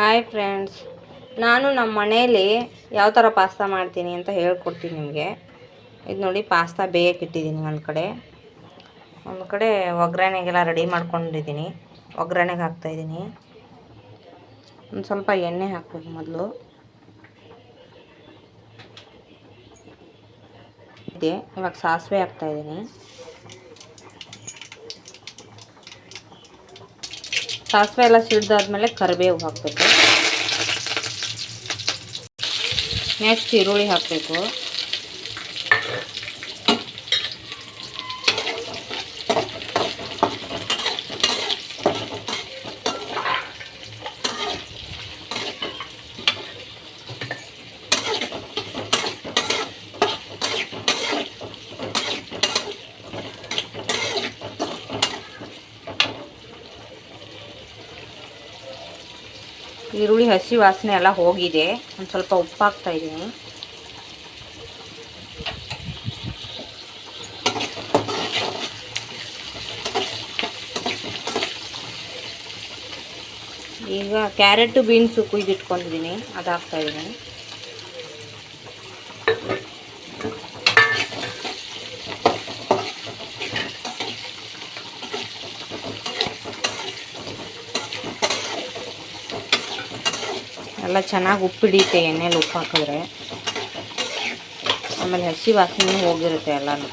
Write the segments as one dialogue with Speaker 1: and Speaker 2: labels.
Speaker 1: Hi friends ನಾನು ನಮ್ಮ ಮನೆಯಲ್ಲಿ ಯಾವ ಥರ ಪಾಸ್ತಾ ಮಾಡ್ತೀನಿ ಅಂತ ಹೇಳ್ಕೊಡ್ತೀನಿ ನಿಮಗೆ. ಇದು ನೋಡಿ ಪಾಸ್ತಾ ಬೇಯಕ್ಕೆ ಇಟ್ಟಿದ್ದೀನಿ ಒಂದು ಕಡೆ. ಒಂದು ಕಡೆ ಒಗ್ಗರಣೆಗೆಲ್ಲ ರೆಡಿ ಮಾಡ್ಕೊಂಡಿದ್ದೀನಿ. ಒಗ್ಗರಣೆಗೆ ಹಾಕ್ತಾಯಿದ್ದೀನಿ ಒಂದು ಸ್ವಲ್ಪ ಎಣ್ಣೆ ಹಾಕಬೇಕು ಮೊದಲು. ಇದೆ. ಇವಾಗ ಸಾಸಿವೆ ಹಾಕ್ತಾಯಿದ್ದೀನಿ ಸಾಸಿವೆ ಎಲ್ಲ ಸಿಡ್ದಾದ್ಮೇಲೆ ಕರಿಬೇವು ಹಾಕಬೇಕು. ನೆಕ್ಸ್ಟ್ ಈರುಳ್ಳಿ ಹಾಕಬೇಕು. ಈರುಳ್ಳಿ, ಹಸಿ ವಾಸನೆ ಎಲ್ಲ ಹೋಗಿದೆ. ಒಂದು ಸ್ವಲ್ಪ ಉಪ್ಪು ಇದ್ದೀನಿ ಈಗ ಕ್ಯಾರೆಟು, ಬೀನ್ಸು ಕುಯ್ದಿಟ್ಕೊಂಡಿದ್ದೀನಿ. ಅದು ಹಾಕ್ತಾ ಇದ್ದೀನಿ ಎಲ್ಲ ಚೆನ್ನಾಗಿ ಉಪ್ಪು ಹಿಡಿಯುತ್ತೆ ಎಣ್ಣೆಲಿ ಉಪ್ಪು ಹಾಕಿದ್ರೆ. ಆಮೇಲೆ ಹಸಿ ವಾಸನೆ ಹೋಗಿರುತ್ತೆ ಎಲ್ಲನೂ.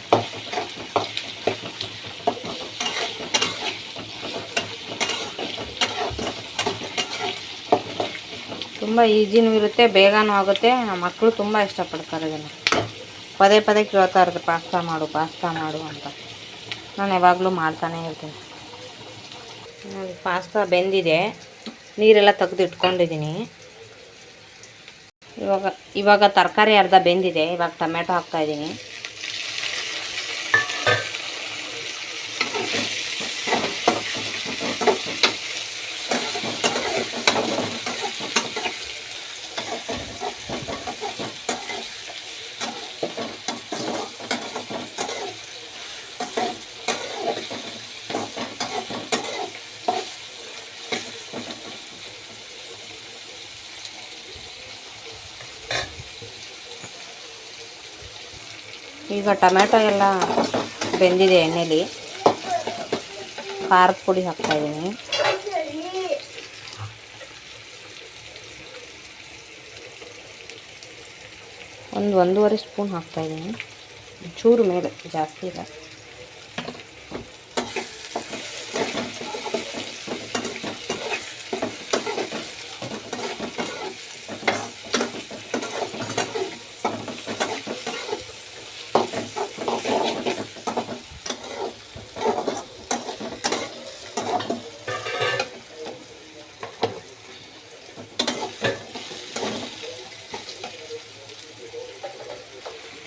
Speaker 1: ತುಂಬ ಈಜಿನೂ ಇರುತ್ತೆ, ಬೇಗನೂ ಆಗುತ್ತೆ. ನಮ್ಮ ಮಕ್ಕಳು ತುಂಬ ಇಷ್ಟಪಡ್ತಾರೆ ಇದನ್ನು. ಪದೇ ಪದೇ ಕೇಳ್ತಾ ಇರೋದು ಪಾಸ್ತಾ ಮಾಡು ಪಾಸ್ತಾ ಮಾಡು ಅಂತ. ನಾನು ಯಾವಾಗಲೂ ಮಾಡ್ತಾನೇ ಇರ್ತೀನಿ. ಪಾಸ್ತಾ ಬೆಂದಿದೆ. ನೀರೆಲ್ಲ ತೆಗೆದು ಇಟ್ಕೊಂಡಿದ್ದೀನಿ ಇವಾಗ ಇವಾಗ ತರಕಾರಿ ಅರ್ಧ ಬೆಂದಿದೆ ಇವಾಗ ಟೊಮೆಟೊ ಹಾಕ್ತಾ ಈಗ ಟೊಮೆಟೊ ಎಲ್ಲ ಬೆಂದಿದೆ ಎಣ್ಣೆಲಿ. ಖಾರದ ಪುಡಿ ಹಾಕ್ತಾ ಇದ್ದೀನಿ. ಒಂದು ಒಂದೂವರೆ ಸ್ಪೂನ್ ಹಾಕ್ತಾಯಿದ್ದೀನಿ ಚೂರು ಮೇಲೆ, ಜಾಸ್ತಿ ಇಲ್ಲ.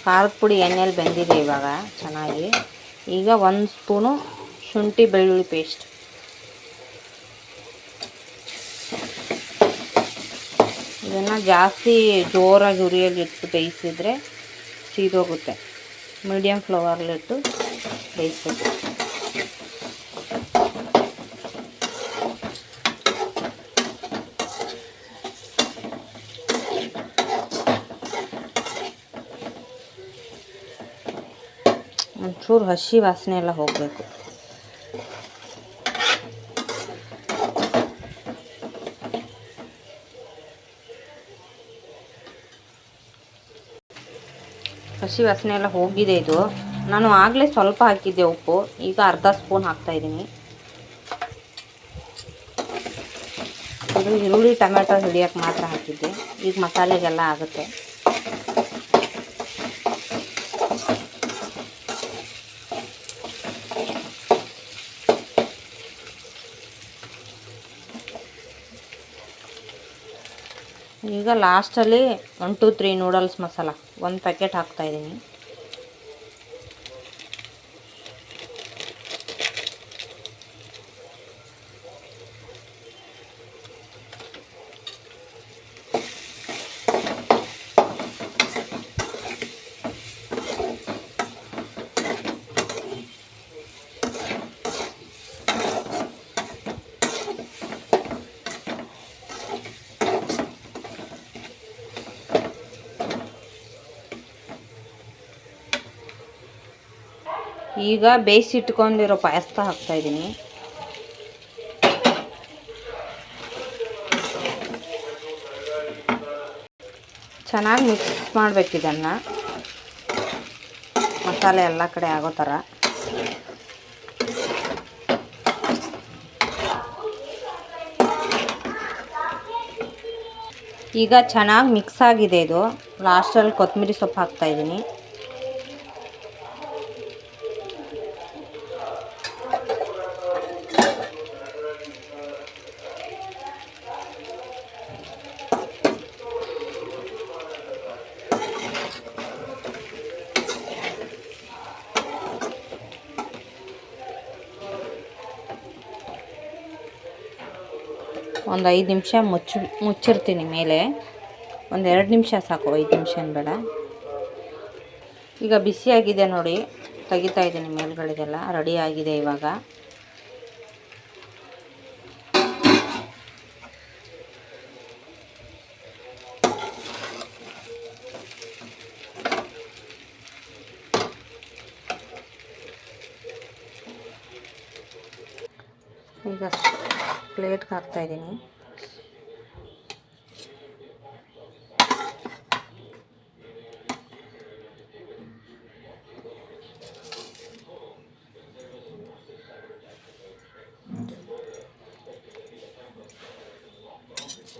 Speaker 1: ಖಾರದ ಪುಡಿ ಎಣ್ಣೆಯಲ್ಲಿ ಬೆಂದಿದೆ ಇವಾಗ, ಚೆನ್ನಾಗಿ. ಈಗ ಒಂದು ಸ್ಪೂನು ಶುಂಠಿ ಬೆಳ್ಳುಳ್ಳಿ ಪೇಸ್ಟ್. ಇದನ್ನು ಜಾಸ್ತಿ ಜೋರಾಗಿ ಉರಿಯಲ್ಲಿ ಇಟ್ಟು ಬೇಯಿಸಿದ್ರೆ ಸೀದೋಗುತ್ತೆ. ಮೀಡಿಯಮ್ ಫ್ಲವರ್ಲಿಟ್ಟು ಬೇಯಿಸ್ಬೇಕು. ಒಂಚೂರು ಹಸಿ ವಾಸನೆ ಎಲ್ಲ ಹೋಗಬೇಕು. ಹಸಿ ವಾಸನೆ ಎಲ್ಲ ಹೋಗಿದೆ ಇದು. ನಾನು ಆಗಲೇ ಸ್ವಲ್ಪ ಹಾಕಿದ್ದೆ ಉಪ್ಪು. ಈಗ ಅರ್ಧ ಸ್ಪೂನ್ ಹಾಕ್ತಾ ಇದ್ದೀನಿ. ಇದು ಈರುಳ್ಳಿ, ಟೊಮೆಟೊ ಹಿಡಿಯೋಕ್ಕೆ ಮಾತ್ರ ಹಾಕಿದ್ದೆ. ಈಗ ಮಸಾಲೆಗೆಲ್ಲ ಆಗುತ್ತೆ. ಈಗ ಲಾಸ್ಟಲ್ಲಿ one two three noodles masala. ಒಂದು ಪ್ಯಾಕೆಟ್ ಹಾಕ್ತಾಯಿದ್ದೀನಿ ಈಗ ಬೇಯಿಸಿಟ್ಕೊಂಡಿರೋ ಪಾಯಸ ಹಾಕ್ತಾಯಿದ್ದೀನಿ ಚೆನ್ನಾಗಿ ಮಿಕ್ಸ್ ಮಾಡಬೇಕು ಇದನ್ನು. ಮಸಾಲೆ ಎಲ್ಲ ಕಡೆ ಆಗೋ ಥರ. ಈಗ ಚೆನ್ನಾಗಿ ಮಿಕ್ಸ್ ಆಗಿದೆ ಇದು. ಲಾಸ್ಟಲ್ಲಿ ಕೊತ್ತಂಬರಿ ಸೊಪ್ಪು ಹಾಕ್ತಾಯಿದ್ದೀನಿ ಒಂದು ಐದು ನಿಮಿಷ ಮುಚ್ಚಿ ಮುಚ್ಚಿರ್ತೀನಿ ಮೇಲೆ. ಒಂದು ಎರಡು ನಿಮಿಷ ಸಾಕು, ಐದು ನಿಮಿಷ ಬೇಡ. ಈಗ ಬಿಸಿಯಾಗಿದೆ ನೋಡಿ, ತೆಗಿತಾ ಇದ್ದೀನಿ ಮೇಲ್ಗಡೆದೆಲ್ಲ ರೆಡಿ ಆಗಿದೆ ಇವಾಗ. ಈಗ ಪ್ಲೇಟ್ಗೆ ಹಾಕ್ತಾಯಿದ್ದೀನಿ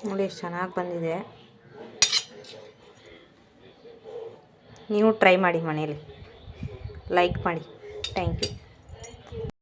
Speaker 1: ನೋಡಿ ಎಷ್ಟು ಚೆನ್ನಾಗಿ ಬಂದಿದೆ. ನೀವು ಟ್ರೈ ಮಾಡಿ ಮನೇಲಿ. ಲೈಕ್ ಮಾಡಿ. Thank you.